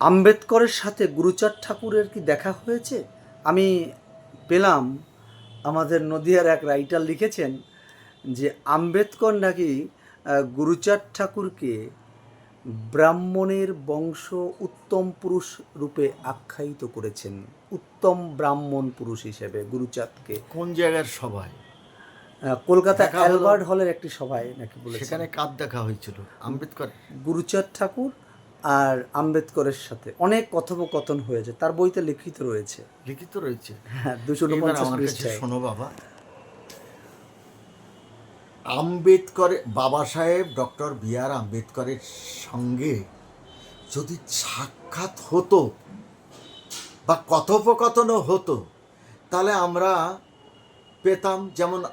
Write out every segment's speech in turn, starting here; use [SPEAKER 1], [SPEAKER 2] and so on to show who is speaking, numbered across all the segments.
[SPEAKER 1] আম্বেদকরের সাথে গুরুচাঁদ ঠাকুরের কি দেখা হয়েছে? আমি পেলাম আমাদের নদিয়ার এক রাইটার লিখেছেন যে আম্বেদকর নাকি গুরুচাঁদ ঠাকুরকে ব্রাহ্মণের বংশ উত্তম পুরুষ রূপে আখ্যায়িত করেছেন। উত্তম ব্রাহ্মণ পুরুষ হিসেবে গুরুচাঁদকে।
[SPEAKER 2] কোন জায়গার সভায়?
[SPEAKER 1] কলকাতা অ্যালবার্ট হলের একটি সভায় নাকি
[SPEAKER 2] সেখানে কার দেখা হয়েছিল? আম্বেদকর
[SPEAKER 1] গুরুচাঁদ ঠাকুর আর আম্বেদকরের সাথে। অনেক কথোপকথন হয়েছে। তার বইতে লিখিত রয়েছে।
[SPEAKER 2] লিখিত রয়েছে।
[SPEAKER 1] হ্যাঁ দুশো
[SPEAKER 2] শোনো বাবা। আম্বেদকর বাবা সাহেব ডক্টর বি আর আম্বেদকরের সঙ্গে যদি সাক্ষাৎ হতো বা কথোপকথনও হতো তাহলে আমরা পেতাম যেমন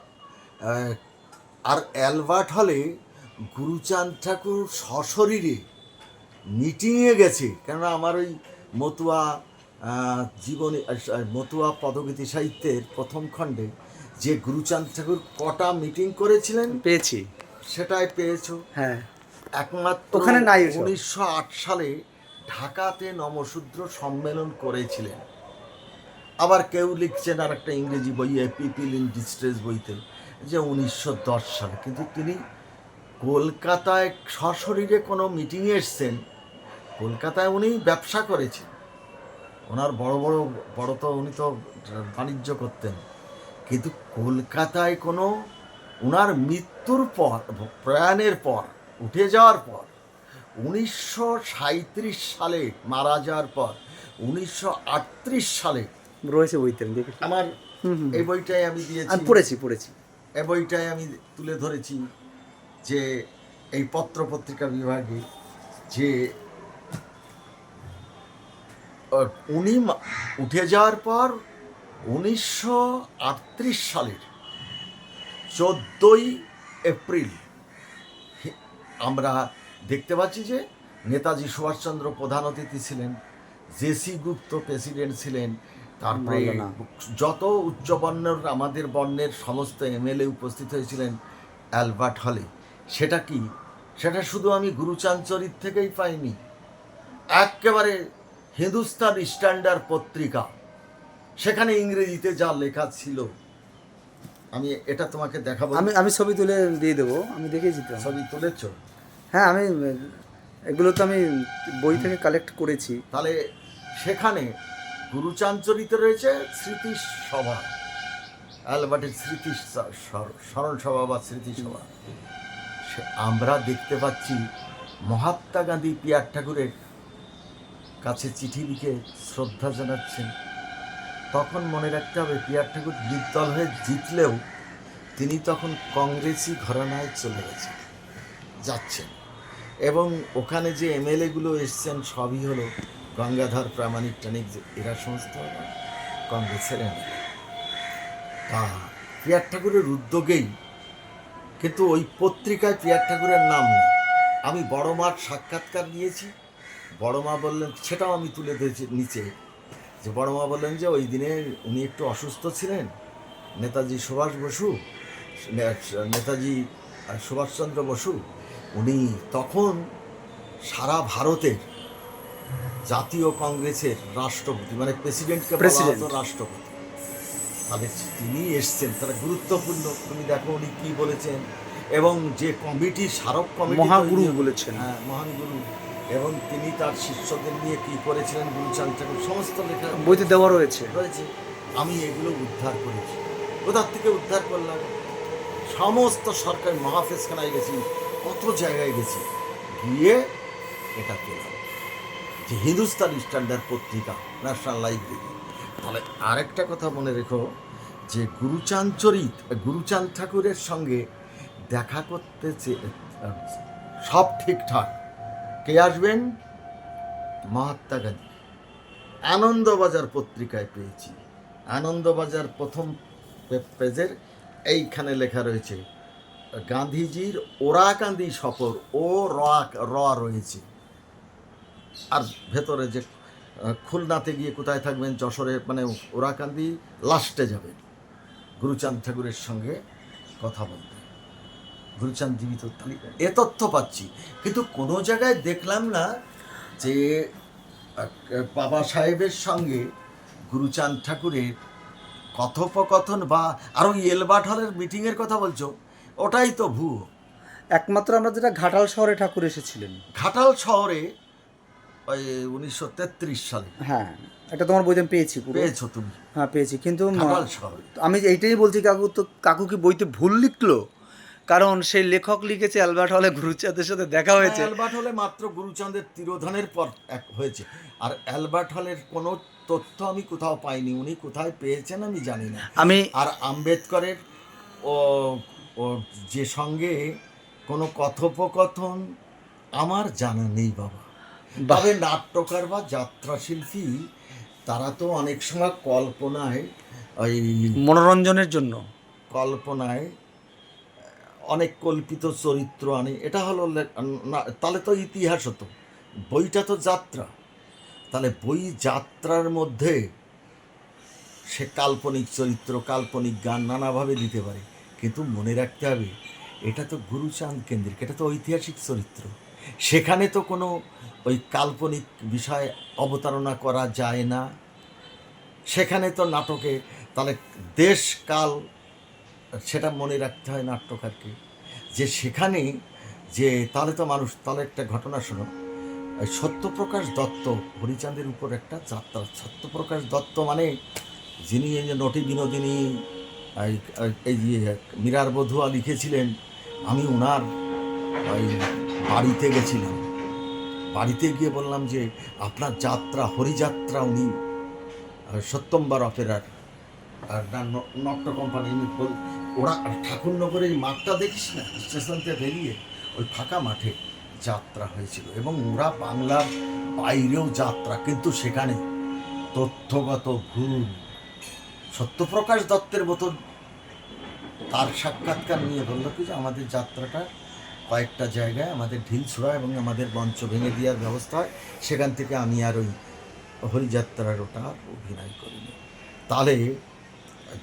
[SPEAKER 2] আর অ্যালবার্ট হলে গুরুচাঁদ ঠাকুর সশরীরে মিটিংয়ে গেছে। কেননা আমার ওই মতুয়া জীবনী মতুয়া পদগীতি সাহিত্যের প্রথম খণ্ডে যে গুরুচাঁদ ঠাকুর কটা মিটিং করেছিলেন?
[SPEAKER 1] পেয়েছি।
[SPEAKER 2] সেটাই পেয়েছ?
[SPEAKER 1] হ্যাঁ।
[SPEAKER 2] একমাত্র
[SPEAKER 1] ওখানে নাই
[SPEAKER 2] উনিশশো আট সালে ঢাকাতে নমশূদ্র সম্মেলন করেছিলেন। আবার কেউ লিখছেন আর একটা ইংরেজি বইয়ে পিপিল ইন ডিস্ট্রেস বইতে যে উনিশশো দশ সালে। কিন্তু তিনি কলকাতায় সশরীরে কোনো মিটিংয়ে এসছেন কলকাতায় উনি ব্যবসা করেছেন। ওনার বড় বড় বড় তো উনি তো বাণিজ্য করতেন। কিন্তু কলকাতায় কোনো ওনার মৃত্যুর পর প্রয়াণের পর উঠে যাওয়ার পর উনিশশো সালে মারা যাওয়ার পর উনিশশো আটত্রিশ সালে
[SPEAKER 1] রয়েছে বইতে
[SPEAKER 2] আমার। এই বইটাই আমি দিয়েছি।
[SPEAKER 1] পড়েছি পড়েছি।
[SPEAKER 2] এই বইটাই আমি তুলে ধরেছি যে এই পত্র পত্রিকা বিভাগে যে উনি উঠে যাওয়ার পর উনিশশো আটত্রিশ সালের চোদ্দোই এপ্রিল আমরা দেখতে পাচ্ছি যে নেতাজি সুভাষচন্দ্র প্রধান অতিথি ছিলেন জেসি গুপ্ত প্রেসিডেন্ট ছিলেন তারপরে। যত উচ্চবর্ণের আমাদের বর্ণের সমস্ত এমএলএ উপস্থিত হয়েছিলেন অ্যালবার্ট হলে। সেটা কি? সেটা শুধু আমি গুরুচাঁদ চরিত থেকেই পাইনি। একেবারে হিন্দুস্তান স্ট্যান্ডার্ড পত্রিকা। সেখানে ইংরেজিতে যা লেখা ছিল আমি এটা তোমাকে দেখাবো।
[SPEAKER 1] আমি আমি ছবি তুলে দিয়ে দেবো আমি দেখেছি তো
[SPEAKER 2] ছবি তুলেছ?
[SPEAKER 1] হ্যাঁ আমি এগুলো তো আমি বই থেকে কালেক্ট করেছি।
[SPEAKER 2] তাহলে সেখানে গুরুচাঁদ চরিত রয়েছে স্মৃতি সভা অ্যালবার্টের স্মৃতি স্মরণ সভা বা স্মৃতি সভা। সে- আমরা দেখতে পাচ্ছি মহাত্মা গান্ধী পিয়ার ঠাকুরের কাছে চিঠি লিখে শ্রদ্ধা জানাচ্ছেন। তখন মনে রাখতে হবে পিয়ার ঠাকুর নির্দল হয়ে জিতলেও তিনি তখন কংগ্রেসি ঘরানায় চলে গেছেন, যাচ্ছেন। এবং ওখানে যে এমএলএগুলো এসছেন সবই হলো গঙ্গাধর প্রামাণিক টানিক এরা সমস্ত কংগ্রেসের এমএলএ। তা পিয়ার ঠাকুরের উদ্যোগেই কিন্তু ওই পত্রিকায় পিয়ার ঠাকুরের নাম নেই। আমি বড় মাঠ সাক্ষাৎকার নিয়েছি। বড় মা বললেন সেটাও আমি তুলে দিয়েছি নিচে। যে বড় মা বললেন যে ওই দিনে উনি একটু অসুস্থ ছিলেন নেতাজি সুভাষ বসু নেতাজি সুভাষচন্দ্র বসু উনি তখন সারা ভারতের জাতীয় কংগ্রেসের রাষ্ট্রপতি মানে প্রেসিডেন্টকে রাষ্ট্রপতি। তাহলে তিনি এসছেন তারা গুরুত্বপূর্ণ তুমি দেখো উনি কি বলেছেন। এবং যে কমিটি স্মারক কমিটি
[SPEAKER 1] মহাগুরু বলেছেন।
[SPEAKER 2] হ্যাঁ মহান গুরু। এবং তিনি তার শিষ্যদের নিয়ে কি করেছিলেন গুরুচাঁদ ঠাকুর সমস্ত লেখা
[SPEAKER 1] বইতে দেওয়া রয়েছে।
[SPEAKER 2] রয়েছে। আমি এগুলো উদ্ধার করেছি। কোথার থেকে উদ্ধার করলাম? সমস্ত সরকারি মহাফেজখানায় গেছি কত জায়গায় গেছি। গিয়ে এটা পেলাম। যে হিন্দুস্তান স্ট্যান্ডার্ড পত্রিকা ন্যাশনাল লাইব্রেরি। তাহলে আরেকটা কথা মনে রেখো যে গুরুচাঁদ চরিত গুরুচাঁদ ঠাকুরের সঙ্গে দেখা করতে সব ঠিকঠাক। কে আসবেন? মহাত্মা গান্ধী। আনন্দবাজার পত্রিকায় পেয়েছি। আনন্দবাজার প্রথম পেজের এইখানে লেখা রয়েছে, গান্ধীজির ওরা ওরাকান্দি সফর, ও র র রয়েছে। আর ভেতরে যে, খুলনাতে গিয়ে কোথায় থাকবেন, যশোরে মানে ওরাকান্দি, লাস্টে যাবেন। গুরুচাঁদ ঠাকুরের সঙ্গে কথা বলতে। গুরুচাঁদ জীবিত এ তথ্য পাচ্ছি। কিন্তু কোনো জায়গায় দেখলাম না যে বাবা সাহেবের সঙ্গে গুরুচাঁদ ঠাকুরের কথোপকথন বা আরও এলবার্ট হলের মিটিংয়ের কথা বলছো ওটাই তো ভুয়ো।
[SPEAKER 1] একমাত্র আমরা যেটা ঘাটাল শহরে ঠাকুর এসেছিলেন।
[SPEAKER 2] ঘাটাল শহরে ওই উনিশশো তেত্রিশ সালে।
[SPEAKER 1] হ্যাঁ এটা তোমার বইতে আমি পেয়েছি
[SPEAKER 2] পেয়েছ তুমি।
[SPEAKER 1] হ্যাঁ পেয়েছি। কিন্তু আমি এইটাই বলছি কাকু তো কাকু কি বইতে ভুল লিখলো? কারণ সেই লেখক লিখেছে অ্যালবার্ট হলে গুরুচাঁদের সাথে দেখা হয়েছে।
[SPEAKER 2] অ্যালবার্ট হলে মাত্র গুরুচাঁদের তিরোধানের পর এক হয়েছে। আর অ্যালবার্ট হলের কোনো তথ্য আমি কোথাও পাইনি। উনি কোথায় পেয়েছেন আমি জানি না।
[SPEAKER 1] আমি
[SPEAKER 2] আর আম্বেদকরের ও যে সঙ্গে কোনো কথোপকথন আমার জানা নেই বাবা। তবে নাট্যকার বা যাত্রাশিল্পী তারা তো অনেক সময় কল্পনায় ওই
[SPEAKER 1] মনোরঞ্জনের জন্য।
[SPEAKER 2] কল্পনায় অনেক কল্পিত চরিত্র আনে, এটা হলো তাহলে তো ইতিহাস হতো। বইটা তো যাত্রা। তাহলে বই যাত্রার মধ্যে সে কাল্পনিক চরিত্র, কাল্পনিক গান নানাভাবে দিতে পারে। কিন্তু মনে রাখতে হবে, এটা তো গুরুচাঁদ কেন্দ্রিক, এটা তো ঐতিহাসিক চরিত্র। সেখানে তো কোনো ওই কাল্পনিক বিষয় অবতারণা করা যায় না। সেখানে তো নাটকে, তাহলে দেশ কাল সেটা মনে রাখতে হয় নাট্যকারকে যে সেখানে যে তাহলে তো মানুষ তাহলে একটা ঘটনা শোনো। সত্যপ্রকাশ দত্ত, হরিচাঁদের উপর একটা যাত্রা। সত্যপ্রকাশ দত্ত মানে যিনি এই যে নটি বিনোদিনী, এই- যে মীরার বধুয়া লিখেছিলেন, আমি ওনার ওই বাড়িতে গেছিলাম। বাড়িতে গিয়ে বললাম যে, আপনার যাত্রা, হরিযাত্রা উনি, সত্যম্বার অপেরার, আর নট্য কোম্পানি ওরা ঠাকুরনগরের মাঠটা দেখিস না স্টেশন থেকে বেরিয়ে ওই ফাঁকা মাঠে যাত্রা হয়েছিল এবং ওরা বাংলার বাইরেও যাত্রা, কিন্তু সেখানে তথ্যগত ভুল, সত্যপ্রকাশ দত্তের মতন তার সাক্ষাৎকার নিয়ে বলল কি যে আমাদের যাত্রাটা কয়েকটা জায়গায় আমাদের ঢিল ছোড়া এবং আমাদের মঞ্চ ভেঙে দেওয়ার ব্যবস্থা হয়, সেখান থেকে আমি আর ওই হরিযাত্রার ওটা অভিনয় করিনি। তাহলে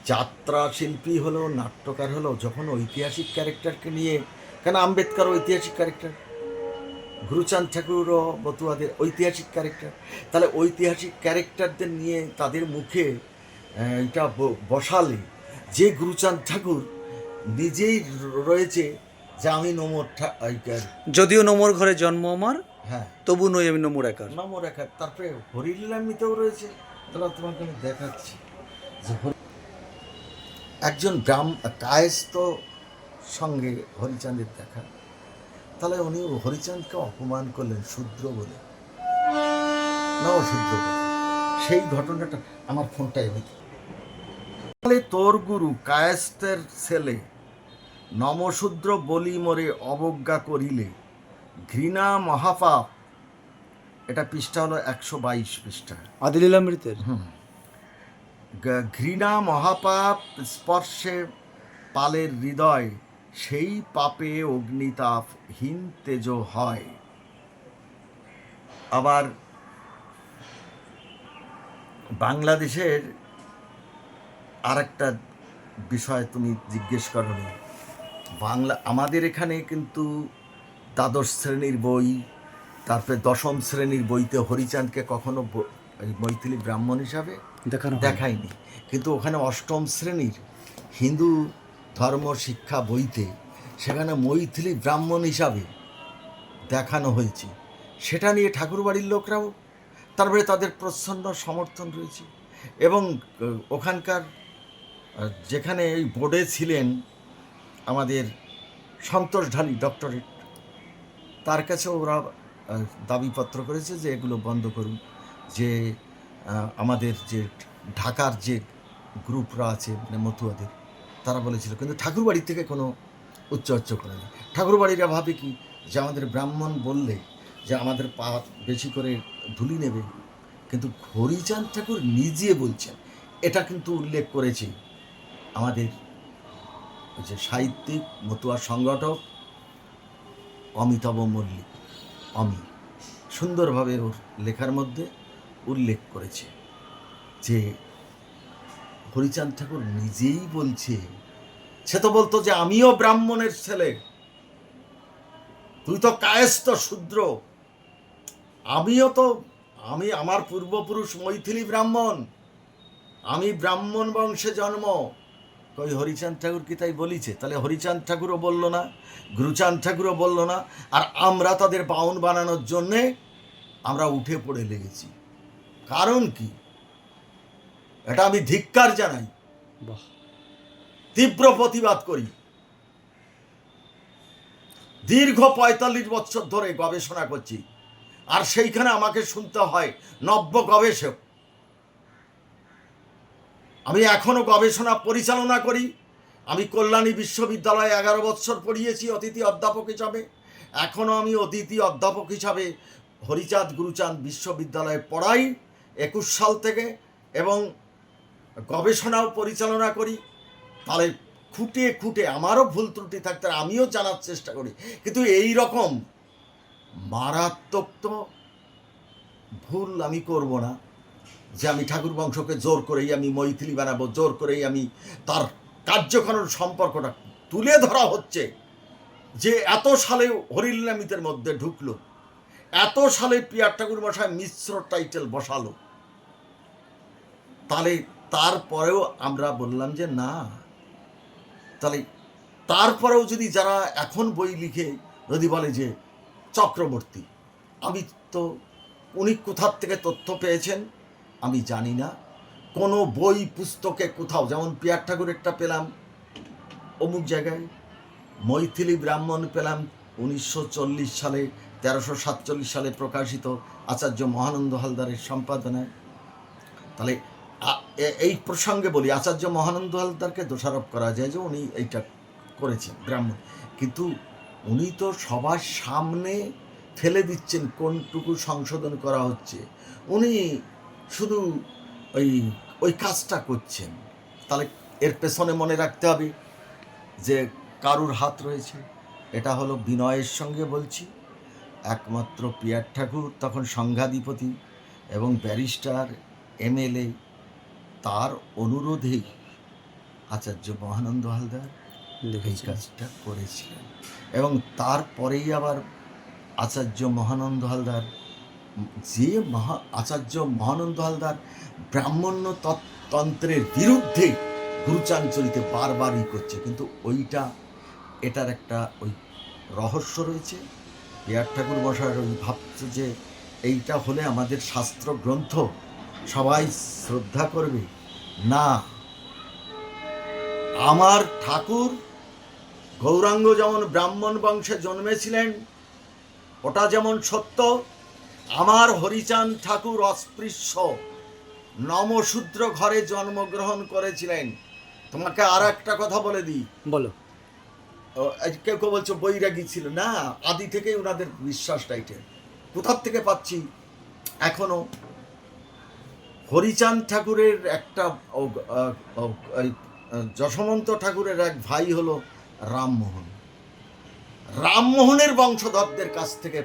[SPEAKER 2] যাত্রা শিল্পী হলো নাট্যকার হলো যখন ঐতিহাসিক ক্যারেক্টারকে নিয়ে কেন আম্বেদকর ঐতিহাসিক ক্যারেক্টার? গুরুচাঁদ ঠাকুরও বতুয়াদের ঐতিহাসিক ক্যারেক্টার। তাহলে ঐতিহাসিক ক্যারেক্টারদের নিয়ে তাদের মুখে এটা বসালে যে গুরুচাঁদ ঠাকুর নিজেই রয়েছে যে আমি নমর
[SPEAKER 1] যদিও নমর ঘরে জন্ম আমার
[SPEAKER 2] হ্যাঁ।
[SPEAKER 1] তবু নই আমি নমর একার।
[SPEAKER 2] নমর একা তারপরে হরিলীলামিতেও রয়েছে। তাহলে তোমাকে আমি দেখাচ্ছি যে একজন ব্রাহ্ম কায়স্থ সঙ্গে হরিচাঁদের দেখা। তাহলে উনি হরিচাঁদকে অপমান করলেন শূদ্র বলে। না অশূদ্র বলে। সেই ঘটনাটা আমার ফোনটাই আমি তাহলে তোর গুরু কায়স্থের ছেলে নমশূদ্র বলি মরে অবজ্ঞা করিলে ঘৃণা মহাপাপ এটা পৃষ্ঠা হলো একশো বাইশ পৃষ্ঠা।
[SPEAKER 1] আদিলীলামৃতের?
[SPEAKER 2] গ- ঘৃণা মহাপাপ স্পর্শে পালের হৃদয়, সেই পাপে অগ্নিতাপ হীন তেজ হয়। আবার বাংলাদেশের আরেকটা বিষয় তুমি জিজ্ঞেস করনি বাংলা আমাদের এখানে কিন্তু দ্বাদশ শ্রেণির বই, তারপরে দশম শ্রেণির বইতে হরিচাঁদকে কখনো মৈথিলি ব্রাহ্মণ হিসাবে
[SPEAKER 1] দেখানো
[SPEAKER 2] দেখায়নি। কিন্তু ওখানে অষ্টম শ্রেণির হিন্দু ধর্ম শিক্ষা বইতে সেখানে মৈথিলি ব্রাহ্মণ হিসাবে দেখানো হয়েছে। সেটা নিয়ে ঠাকুরবাড়ির লোকরাও তারপরে তাদের প্রচ্ছন্ন সমর্থন রয়েছে। এবং ওখানকার যেখানে এই বোর্ডে ছিলেন আমাদের সন্তোষ ঢালি ডক্টরেট তার কাছে ওরা দাবিপত্র করেছে যে এগুলো বন্ধ করুন। যে আমাদের যে ঢাকার যে গ্রুপরা আছে মানে মতুয়াদের, তারা বলেছিল, কিন্তু ঠাকুরবাড়ি থেকে কোনো উচ্চ উচ্চ করেনি ঠাকুরবাড়িরা ভাবে কি যে আমাদের ব্রাহ্মণ বললে যে আমাদের পা বেশি করে ধুলি নেবে, কিন্তু হরিচাঁদ ঠাকুর নিজে বলছেন। এটা কিন্তু উল্লেখ করেছে আমাদের যে সাহিত্যিক, মতুয়া সংগঠক অমিতাভ মল্লিক, অমি। সুন্দরভাবে ওর লেখার মধ্যে উল্লেখ করেছে যে হরিচাঁদ ঠাকুর নিজেই বলছে, সে তো বলতো যে আমিও ব্রাহ্মণের ছেলে। তুই তো কায়স্থ শূদ্র। আমিও তো, আমি আমার পূর্বপুরুষ মৈথিলি ব্রাহ্মণ। আমি ব্রাহ্মণ বংশে জন্ম। কই, হরিচাঁদ ঠাকুর কি তাই বলিছে? তাহলে হরিচাঁদ ঠাকুরও বলল না, গুরুচাঁদ ঠাকুরও বলল না, আর আমরা তাদের বাউন বানানোর জন্যে আমরা উঠে পড়ে লেগেছি। কারণ কি? এটা আমি ধিক্কার জানাই।
[SPEAKER 1] বাহ।
[SPEAKER 2] তীব্র প্রতিবাদ করি। দীর্ঘ পঁয়তাল্লিশ বছর ধরে গবেষণা করছি। আর সেইখানে আমাকে শুনতে হয় নব্য গবেষক। আমি এখনও গবেষণা পরিচালনা করি। আমি কল্যাণী বিশ্ববিদ্যালয়ে এগারো বছর পড়িয়েছি অতিথি অধ্যাপক হিসাবে। এখনও আমি অতিথি অধ্যাপক হিসাবে হরিচাঁদ গুরুচাঁদ বিশ্ববিদ্যালয়ে পড়াই। একুশ সাল থেকে এবং গবেষণাও পরিচালনা করি। তাহলে খুঁটে খুঁটে আমারও ভুল ত্রুটি থাকতে আমিও জানার চেষ্টা করি। কিন্তু এই রকম মারাত্মক তো ভুল আমি করব না যে আমি ঠাকুর বংশকে জোর করেই আমি মৈথিলি বানাবো, জোর করেই আমি তার কার্যকারণ সম্পর্কটা তুলে ধরা হচ্ছে যে এত সালে হরিল্লামিতের মধ্যে ঢুকলো, এত সালে পিয়ার ঠাকুর মশাই মিশ্র টাইটেল বসালো। তাহলে তারপরেও আমরা বললাম যে না। তাহলে তারপরেও যদি যারা এখন বই লিখে যদি বলে যে চক্রবর্তী, আমি তো উনি কোথার থেকে তথ্য পেয়েছেন আমি জানি না। কোনো বই পুস্তকে কোথাও, যেমন পিয়ার ঠাকুরেরটা পেলাম, অমুক জায়গায় মৈথিলি ব্রাহ্মণ পেলাম উনিশশো চল্লিশ সালে, তেরোশো সাতচল্লিশ সালে প্রকাশিত আচার্য মহানন্দ হালদারের সম্পাদনায়। তাহলে এই প্রসঙ্গে বলি, আচার্য মহানন্দ হালদারকে দোষারোপ করা যায় যে উনি এইটা করেছেন ব্রাহ্মণ কিন্তু উনি তো সবার সামনে ফেলে দিচ্ছেন কোনটুকু সংশোধন করা হচ্ছে। উনি শুধু ওই ওই কাজটা করছেন। তাহলে এর পেছনে মনে রাখতে হবে যে কারুর হাত রয়েছে। এটা হলো বিনয়ের সঙ্গে বলছি। একমাত্র পিয়ার ঠাকুর, তখন সংঘাধিপতি এবং ব্যারিস্টার, এমএলএ তার অনুরোধেই আচার্য মহানন্দ হালদার এই কাজটা করেছিলেন। এবং তারপরেই আবার আচার্য মহানন্দ হালদার যে মহা আচার্য মহানন্দ হালদার ব্রাহ্মণ্য তন্ত্রের বিরুদ্ধে গুরুচাঞ্চলিতে বারবারই করছে কিন্তু ওইটা এটার একটা ওই রহস্য রয়েছে। বিরাট ঠাকুর বসার ওই ভাবছে যে এইটা হলে আমাদের শাস্ত্র গ্রন্থ সবাই শ্রদ্ধা করবে। না। আমার ঠাকুর গৌরাঙ্গ যেমন ব্রাহ্মণ বংশে জন্মেছিলেন ওটা যেমন সত্য আমার হরিচাঁদ ঠাকুর অস্পৃশ্য নমশূদ্র ঘরে জন্মগ্রহণ করেছিলেন। তোমাকে আর একটা কথা বলে দিই।
[SPEAKER 1] বলো।
[SPEAKER 2] কেউ কেউ বলছো বৈরাগী ছিল। না আদি থেকেই ওনাদের বিশ্বাসটা এটা। কোথার থেকে পাচ্ছি? এখনও হরিচাঁদ ঠাকুরের একটা যশবন্ত ঠাকুরের এক ভাই হলো রামমোহন। রামমোহনের বংশধরদের কাছ থেকে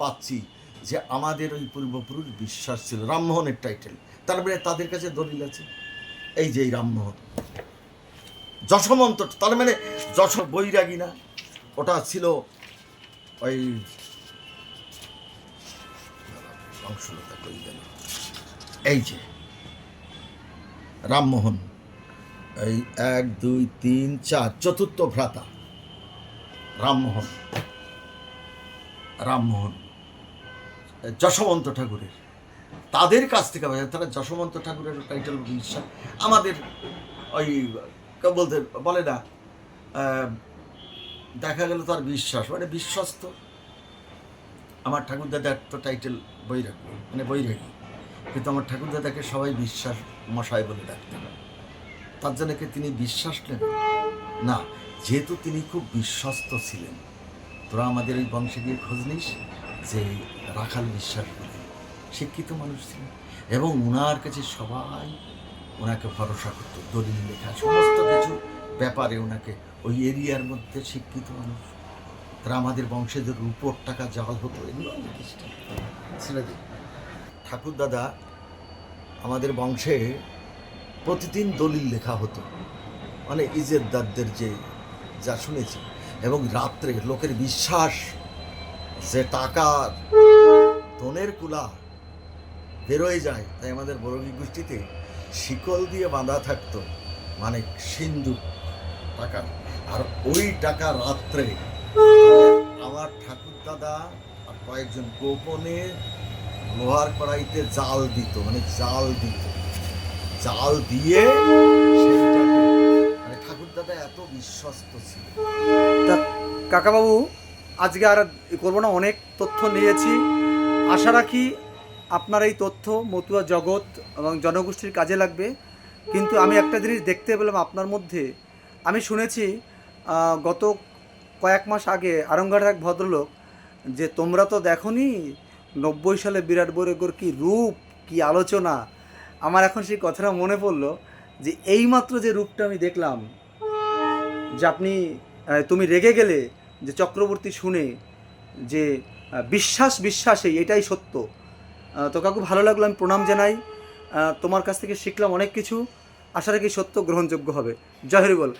[SPEAKER 2] পাচ্ছি যে আমাদের ওই পূর্বপুরুষ বিশ্বাস ছিল, রামমোহনের টাইটেল তারপরে তাদের কাছে দলিল আছে? এই যে এই রামমোহন। যশমন্ত, তার মানে যশ, বৈরাগী না? ওটা ছিল ওই বংশলতা কই গেল এই যে রামমোহন। এই এক, দুই, তিন, চার, চতুর্থ ভ্রাতা। রামমোহন। রামমোহন। যশবন্ত ঠাকুরের। তাদের কাছ থেকে তারা যশবন্ত ঠাকুরের টাইটেল বিশ্বাস আমাদের ওই বলতে বলে না দেখা গেল তার বিশ্বাস। মানে বিশ্বস্ত। আমার ঠাকুরদাদার তো টাইটেল বৈরাগী মানে বৈরাগী। কিন্তু আমার ঠাকুরদাদাকে সবাই বিশ্বাস মশাই বলে ডাকতেন। তার জন্য কি তিনি বিশ্বাস নেন? না, যেহেতু তিনি খুব বিশ্বস্ত ছিলেন। তোরা আমাদের ওই বংশে গিয়ে খোঁজ নিস যে রাখাল বিশ্বাস বলে। শিক্ষিত মানুষ ছিলেন এবং ওনার কাছে সবাই ওনাকে ভরসা করতো, দলিল লেখা, সমস্ত কিছু ব্যাপারে ওনাকে ওই এরিয়ার মধ্যে শিক্ষিত মানুষ। তারা আমাদের বংশে যে রূপোর টাকা জাল হতো, এগুলো ছেড়ে দিই ঠাকুর দাদা আমাদের বংশে প্রতিদিন দলিল লেখা হতো। মানে ইজেরদারদের যে, যা শুনেছি। এবং রাত্রে লোকের বিশ্বাস যে টাকা ধনের কুলা বেরোয় যায়, তাই আমাদের বড়গী গোষ্ঠীতে শিকল দিয়ে বাঁধা থাকতো মানে সিন্ধু টাকা। আর ওই টাকা রাত্রে আমার ঠাকুর দাদা আর কয়েকজন গোপনে লোহার কড়াইতে জাল দিত মানে জাল দিত। জাল দিয়ে মানে ঠাকুর দাদা এত বিশ্বস্ত ছিল
[SPEAKER 1] কাকাবাবু, আজকে আর করব না, অনেক তথ্য নিয়েছি। আশা রাখি আপনার এই তথ্য মতুয়া জগৎ এবং জনগোষ্ঠীর কাজে লাগবে। কিন্তু আমি একটা জিনিস দেখতে পেলাম আপনার মধ্যে। আমি শুনেছি গত কয়েক মাস আগে আরঙ্গার এক ভদ্রলোক, যে তোমরা তো দেখোনি নব্বই সালে বিরাট বৈরাগ্যর কি রূপ, কি আলোচনা? আমার এখন সেই কথাটা মনে পড়ল যে এইমাত্র যে রূপটা আমি দেখলাম, যে আপনি তুমি রেগে গেলে, যে চক্রবর্তী শুনে, যে বিশ্বাস বিশ্বাসেই এটাই সত্য। তো কাকু ভালো লাগল, আমি প্রণাম জানাই। তোমার কাছ থেকে শিখলাম অনেক কিছু। আশা রাখি সত্য গ্রহণযোগ্য হবে।
[SPEAKER 2] জয় হরি বল।